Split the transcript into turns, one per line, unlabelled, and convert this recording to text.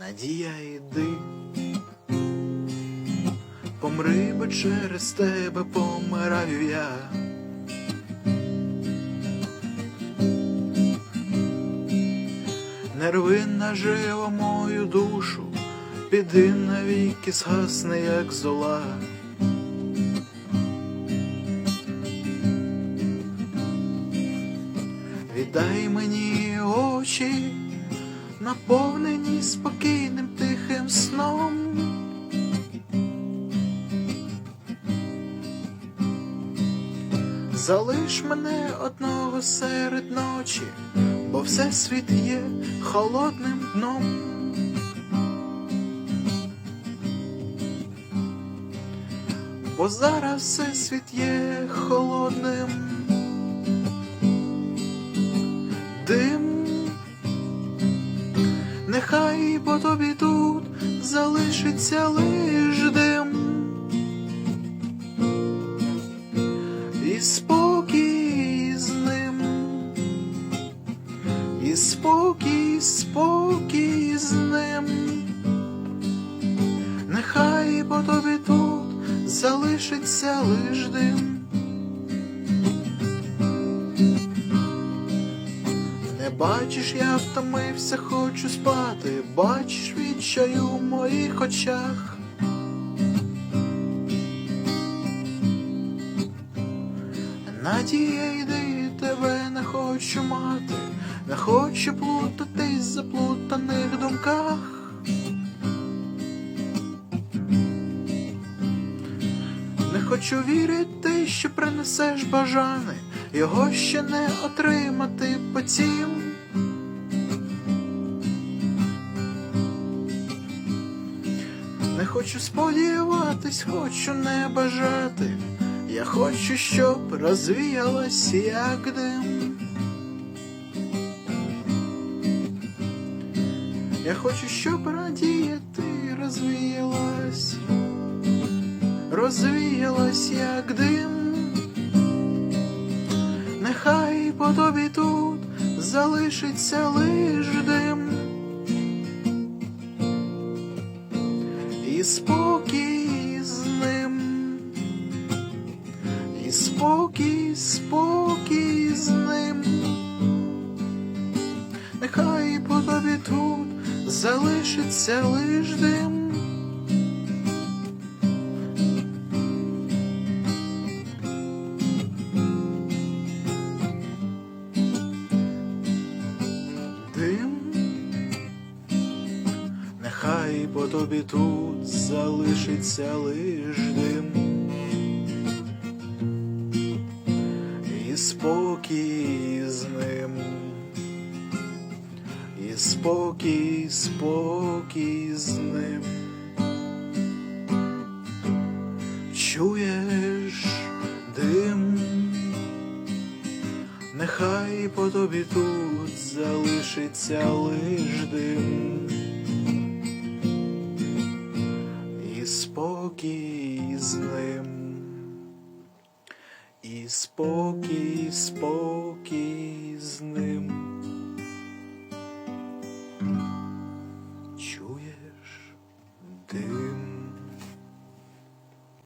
Надія йди, помри, бо через тебе помираю я. Не наживо мою душу, піди навіки згасне, як зола. Віддай мені очі, наповнені спокійним тихим сном. Залиш мене одного серед ночі, бо все світ є холодним дном. Бо зараз все світ є холодним нехай по тобі тут залишиться лиш дим. І спокій з ним, і спокій, спокій з ним, нехай по тобі тут залишиться лиш дим. Не бачиш, я втомився, хочу спати, бачиш відчаю в моїх очах. Надія йди, тебе не хочу мати, не хочу плутатись в заплутаних думках. Не хочу вірити, що принесеш бажане, його ще не отримати потім. Не хочу сподіватись, хочу не бажати. Я хочу, щоб розвіялась, як дим. Я хочу, щоб радіяти розвіялась, розвіялась, як дим. Нехай по тобі тут залишиться лиш дим. І спокій з ним. І спокій, спокій з ним. Нехай по тобі тут залишиться лиш дим. Нехай по тобі тут залишиться лиш дим. і спокій з ним, і спокій, спокій з ним. Чуєш дим, нехай по тобі тут залишиться лиш дим. злим, і спокій, спокій з ним. Чуєш, ти?